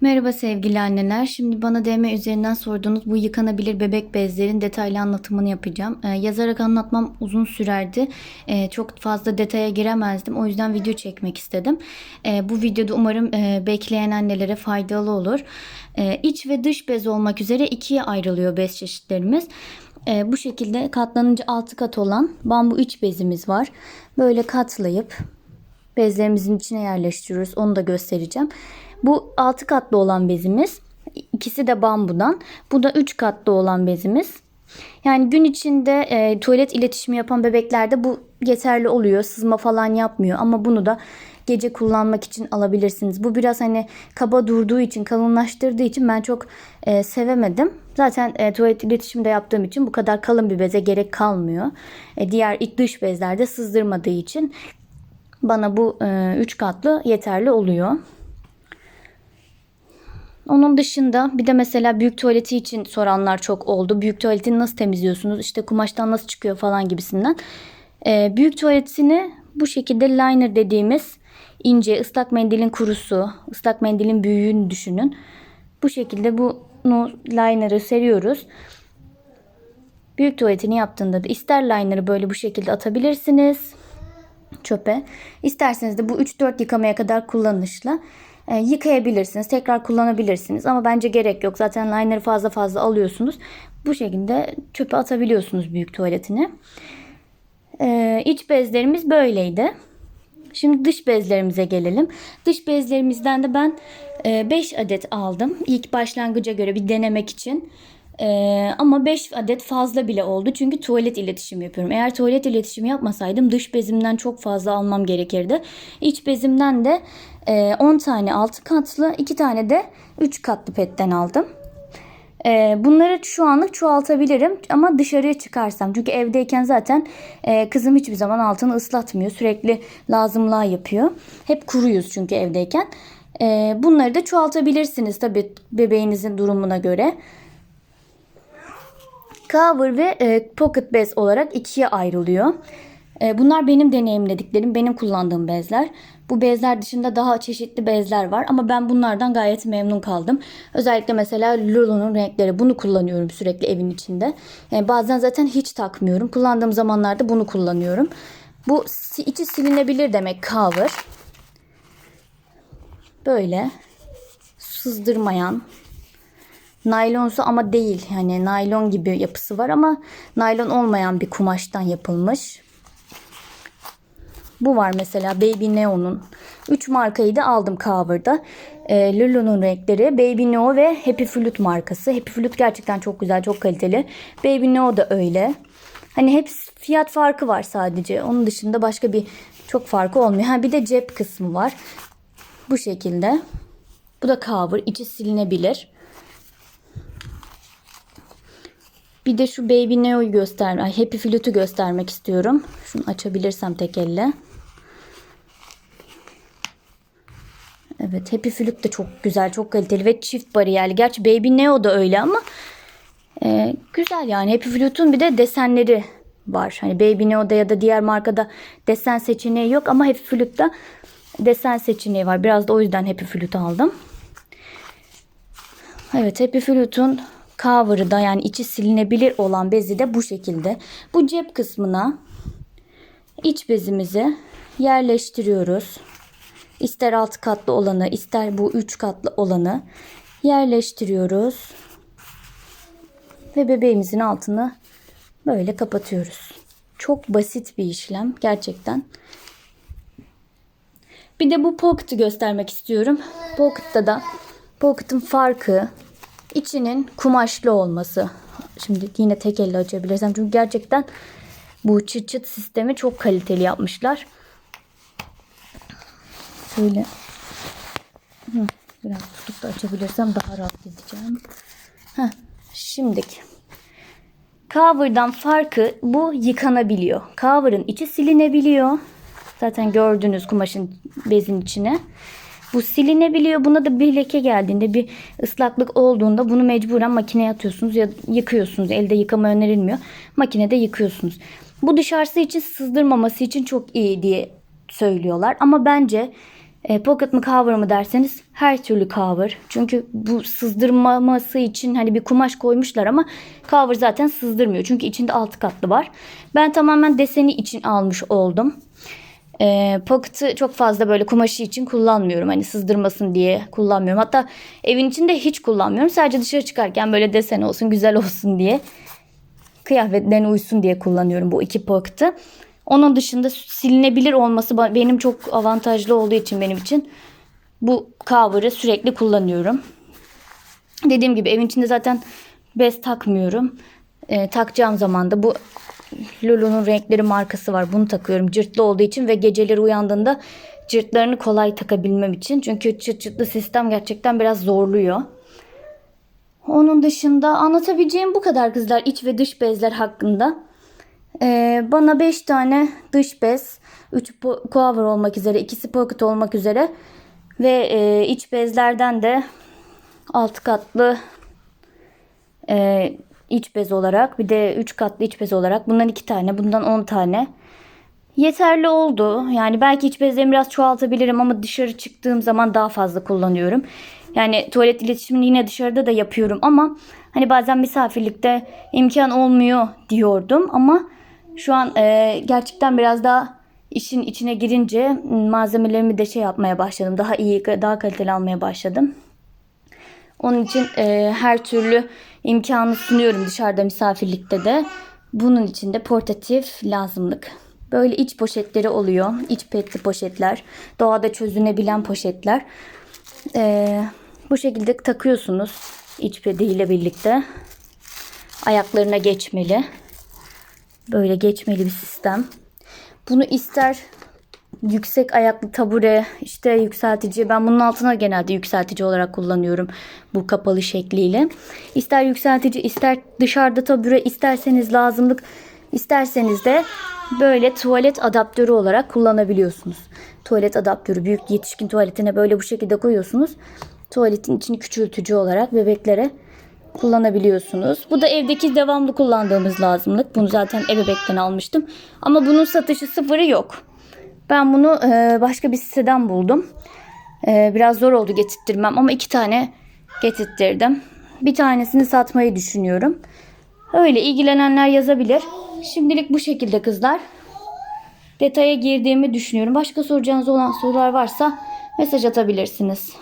Merhaba sevgili anneler. Şimdi bana DM üzerinden sorduğunuz bu yıkanabilir bebek bezlerin detaylı anlatımını yapacağım. Ee, yazarak anlatmam uzun sürerdi. Ee, çok fazla detaya giremezdim. O yüzden video çekmek istedim. Ee, bu videoda umarım e, bekleyen annelere faydalı olur. Ee, iç ve dış bez olmak üzere ikiye ayrılıyor bez çeşitlerimiz. Ee, bu şekilde katlanınca altı kat olan bambu iç bezimiz var. Böyle katlayıp bezlerimizin içine yerleştiriyoruz. Onu da göstereceğim. Bu 6 katlı olan bezimiz. İkisi de bambudan. Bu da 3 katlı olan bezimiz. Yani gün içinde e, tuvalet iletişimi yapan bebeklerde bu yeterli oluyor. Sızma falan yapmıyor. Ama bunu da gece kullanmak için alabilirsiniz. Bu biraz hani kaba durduğu için, kalınlaştırdığı için ben çok e, sevemedim. Zaten e, tuvalet iletişimi de yaptığım için bu kadar kalın bir beze gerek kalmıyor. E, diğer iç dış bezlerde sızdırmadığı için bana bu 3 katlı yeterli oluyor. Onun dışında bir de mesela büyük tuvaleti için soranlar çok oldu. Büyük tuvaletini nasıl temizliyorsunuz? İşte kumaştan nasıl çıkıyor falan gibisinden. Ee, büyük tuvaletini bu şekilde liner dediğimiz ince ıslak mendilin kurusu, ıslak mendilin büyüğünü düşünün. Bu şekilde bunu liner'ı seriyoruz. Büyük tuvaletini yaptığında da ister liner'ı böyle bu şekilde atabilirsiniz çöpe. İsterseniz de bu 3-4 yıkamaya kadar kullanışla e, yıkayabilirsiniz. Tekrar kullanabilirsiniz. Ama bence gerek yok. Zaten liner'ı fazla fazla alıyorsunuz. Bu şekilde çöpe atabiliyorsunuz büyük tuvaletini. E, iç bezlerimiz böyleydi. Şimdi dış bezlerimize gelelim. Dış bezlerimizden de ben 5 adet aldım. İlk başlangıca göre bir denemek için. Ee, ama 5 adet fazla bile oldu. Çünkü tuvalet iletişimi yapıyorum. Eğer tuvalet iletişimi yapmasaydım dış bezimden çok fazla almam gerekirdi. İç bezimden de e, 10 tane 6 katlı, 2 tane de 3 katlı petten aldım. Ee, bunları şu anlık çoğaltabilirim ama dışarıya çıkarsam. Çünkü evdeyken zaten e, kızım hiçbir zaman altını ıslatmıyor. Sürekli lazımlığa yapıyor. Hep kuruyuz çünkü evdeyken. Ee, bunları da çoğaltabilirsiniz tabii bebeğinizin durumuna göre. Cover ve e, pocket bez olarak ikiye ayrılıyor. E, bunlar benim deneyimlediklerim, benim kullandığım bezler. Bu bezler dışında daha çeşitli bezler var ama ben bunlardan gayet memnun kaldım. Özellikle mesela Lulu'nun renkleri bunu kullanıyorum sürekli evin içinde. Yani bazen zaten hiç takmıyorum. Kullandığım zamanlarda bunu kullanıyorum. Bu içi silinebilir demek cover. Böyle sızdırmayan naylonsu ama değil. Yani naylon gibi yapısı var ama naylon olmayan bir kumaştan yapılmış. Bu var mesela Baby Neo'nun. 3 markayı da aldım cover'da. E, Lulu'nun renkleri Baby Neo ve Happy Flute markası. Happy Flute gerçekten çok güzel, çok kaliteli. Baby Neo da öyle. Hani hepsi fiyat farkı var sadece. Onun dışında başka bir çok farkı olmuyor. Ha bir de cep kısmı var. Bu şekilde. Bu da cover. içi silinebilir. Bir de şu Baby Neo'yu göstermek, Happy Flute'u göstermek istiyorum. Şunu açabilirsem tek elle. Evet Happy Flute de çok güzel, çok kaliteli ve çift bariyerli. Gerçi Baby Neo da öyle ama e, güzel yani. Happy Flute'un bir de desenleri var. Hani Baby Neo'da ya da diğer markada desen seçeneği yok ama Happy Flute'da desen seçeneği var. Biraz da o yüzden Happy Flute aldım. Evet Happy Flute'un cover'ı da yani içi silinebilir olan bezi de bu şekilde. Bu cep kısmına iç bezimizi yerleştiriyoruz. İster alt katlı olanı ister bu üç katlı olanı yerleştiriyoruz. Ve bebeğimizin altını böyle kapatıyoruz. Çok basit bir işlem gerçekten. Bir de bu pocket'ı göstermek istiyorum. Pocket'ta da pocket'ın farkı içinin kumaşlı olması. Şimdi yine tek elle açabilirsem çünkü gerçekten bu çıt çıt sistemi çok kaliteli yapmışlar. Şöyle biraz tutup da açabilirsem daha rahat edeceğim. Heh, şimdiki. Cover'dan farkı bu yıkanabiliyor. Cover'ın içi silinebiliyor. Zaten gördüğünüz kumaşın bezin içine. Bu silinebiliyor. Buna da bir leke geldiğinde bir ıslaklık olduğunda bunu mecburen makineye atıyorsunuz ya yıkıyorsunuz. Elde yıkama önerilmiyor. Makinede yıkıyorsunuz. Bu dışarısı için sızdırmaması için çok iyi diye söylüyorlar. Ama bence E, pocket mı cover mı derseniz her türlü cover. Çünkü bu sızdırmaması için hani bir kumaş koymuşlar ama cover zaten sızdırmıyor. Çünkü içinde altı katlı var. Ben tamamen deseni için almış oldum. E, pocket'ı çok fazla böyle kumaşı için kullanmıyorum. Hani sızdırmasın diye kullanmıyorum. Hatta evin içinde hiç kullanmıyorum. Sadece dışarı çıkarken böyle desen olsun, güzel olsun diye kıyafetlerine uysun diye kullanıyorum bu iki pocket'ı. Onun dışında silinebilir olması benim çok avantajlı olduğu için benim için bu cover'ı sürekli kullanıyorum. Dediğim gibi evin içinde zaten bez takmıyorum. Ee, takacağım zaman da bu Lulu'nun renkleri markası var. Bunu takıyorum. Cırtlı olduğu için ve geceleri uyandığında cırtlarını kolay takabilmem için. Çünkü çıt çıtlı sistem gerçekten biraz zorluyor. Onun dışında anlatabileceğim bu kadar kızlar iç ve dış bezler hakkında. Ee, bana 5 tane dış bez, 3 cover olmak üzere, ikisi pocket olmak üzere ve e, iç bezlerden de 6 katlı e, iç bez olarak bir de 3 katlı iç bez olarak bundan 2 tane, bundan 10 tane yeterli oldu. Yani belki iç bezlerimi biraz çoğaltabilirim ama dışarı çıktığım zaman daha fazla kullanıyorum. Yani tuvalet iletişimini yine dışarıda da yapıyorum ama hani bazen misafirlikte imkan olmuyor diyordum ama şu an e, gerçekten biraz daha işin içine girince malzemelerimi de şey yapmaya başladım. Daha iyi, daha kaliteli almaya başladım. Onun için e, her türlü imkanı sunuyorum dışarıda misafirlikte de. Bunun için de portatif lazımlık. Böyle iç poşetleri oluyor. İç petli poşetler. Doğada çözünebilen poşetler. E, bu şekilde takıyorsunuz iç pediyle birlikte. Ayaklarına geçmeli. Böyle geçmeli bir sistem. Bunu ister yüksek ayaklı tabure, işte yükseltici. Ben bunun altına genelde yükseltici olarak kullanıyorum bu kapalı şekliyle. İster yükseltici, ister dışarıda tabure, isterseniz lazımlık, isterseniz de böyle tuvalet adaptörü olarak kullanabiliyorsunuz. Tuvalet adaptörü büyük yetişkin tuvaletine böyle bu şekilde koyuyorsunuz. Tuvaletin içini küçültücü olarak bebeklere kullanabiliyorsunuz. Bu da evdeki devamlı kullandığımız lazımlık. Bunu zaten ebebekten almıştım. Ama bunun satışı sıfırı yok. Ben bunu e, başka bir siteden buldum. E, biraz zor oldu getirttirmem ama iki tane getirttirdim. Bir tanesini satmayı düşünüyorum. Öyle ilgilenenler yazabilir. Şimdilik bu şekilde kızlar. Detaya girdiğimi düşünüyorum. Başka soracağınız olan sorular varsa mesaj atabilirsiniz.